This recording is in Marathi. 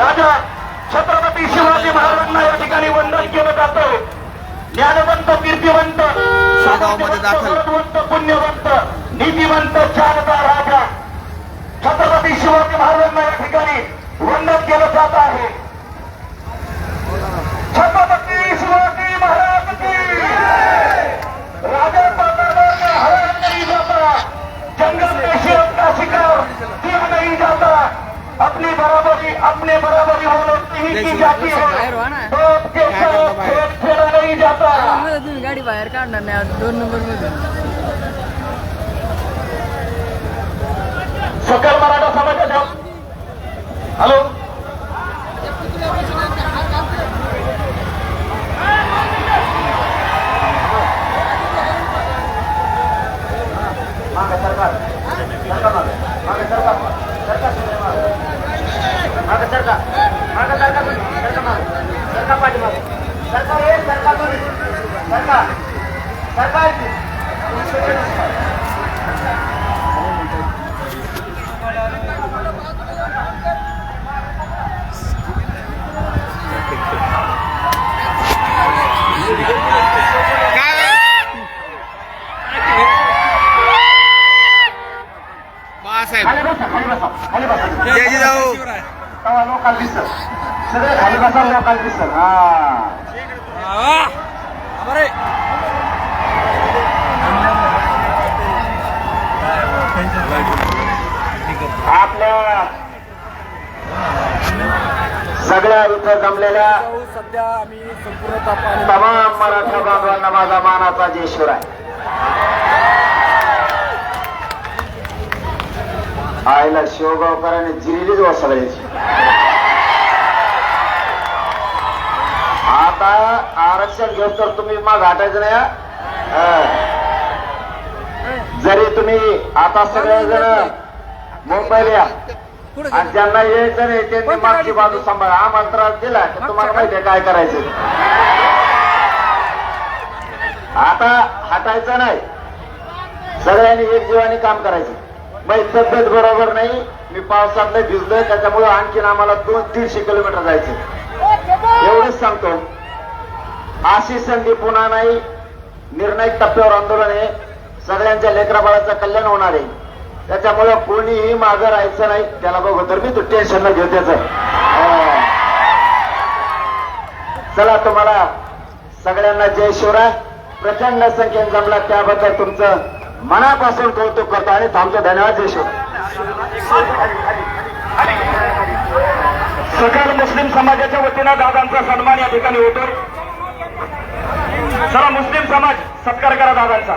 राजा छत्रपती शिवाजी महाराजांना या ठिकाणी वंदन केलं जातं ज्ञानवंत कीर्तिवंत. गौरववंत पुण्यवंत नीतिवंत जानता राजा छत्रपती शिवाजी महाराजांना या ठिकाणी वंदन केलं जात आहे छत्रपती शिवाजी महाराज की राजा पाताळाचा हरण नहीं जाता जंगल में शेर का शिकार किया नहीं जाता अपनी बराबरी अपने बराबरी होती ही की जाती है। व्हा ना. बाप के साथ खेळा नहीं जाता। तुम्ही गाडी बाहेर काढणार नाही आज दोन नंबरमध्ये सकल मराठा समाजाच्या हॅलो मागे सरकार सरकार मागे मागे सरकार सरकार मागे सरकार मागे सरकार सरकार मागे सरकार पाठीमागे सरकार ये सरकार मागे सरकार सरकार बाळासाहेब खाली बसा खाली बसा खाली बसा जय जिजाऊ तेव्हा लोकांना दिसत. सगळे खाली बसा लोकांना दिसत. हा. आपल्या सगळ्या इथं जमलेल्या सध्या आम्ही संपूर्ण तमाम मराठा बांधवांना माझा मानाचा जेश्वर आहे आईला शिवगावकरांनी जिरीलीच व सगळ्याची आता आरक्षण घेऊन तर तुम्ही मग हटायचं नाही जरी तुम्ही आता सगळेजण मुंबईला या आणि ज्यांना यायचं नाही त्यांनी मागची बाजू सांभाळा हा मंत्र दिला तर तुम्हाला माहिती आहे काय करायचं आता हटायचं नाही सगळ्यांनी एक जीवाने काम करायचं बाई तब्येत बरोबर नाही. मी पावसात लय भिजलोय त्याच्यामुळे आणखीन आम्हाला दोन तीनशे किलोमीटर जायचं एवढंच सांगतो. अशी संधी पुन्हा नाही. निर्णायक टप्प्यावर आंदोलन आहे. सगळ्यांच्या लेकराबाळाचं कल्याण होणार आहे. त्याच्यामुळे कोणीही मागं राहायचं नाही. त्याला बघू तर मी तो टेन्शन न घेऊ त्याचं. चला तुम्हाला सगळ्यांना जय शिवराय. प्रचंड संख्येने जमला त्याबद्दल तुमचं मनापासून कौतुक करतो आणि थांबतो. धन्यवाद देश सकल मुस्लिम समाजाच्या वतीनं दादांचा सन्मान या ठिकाणी होतो सर्व मुस्लिम समाज सत्कार करा दादांचा.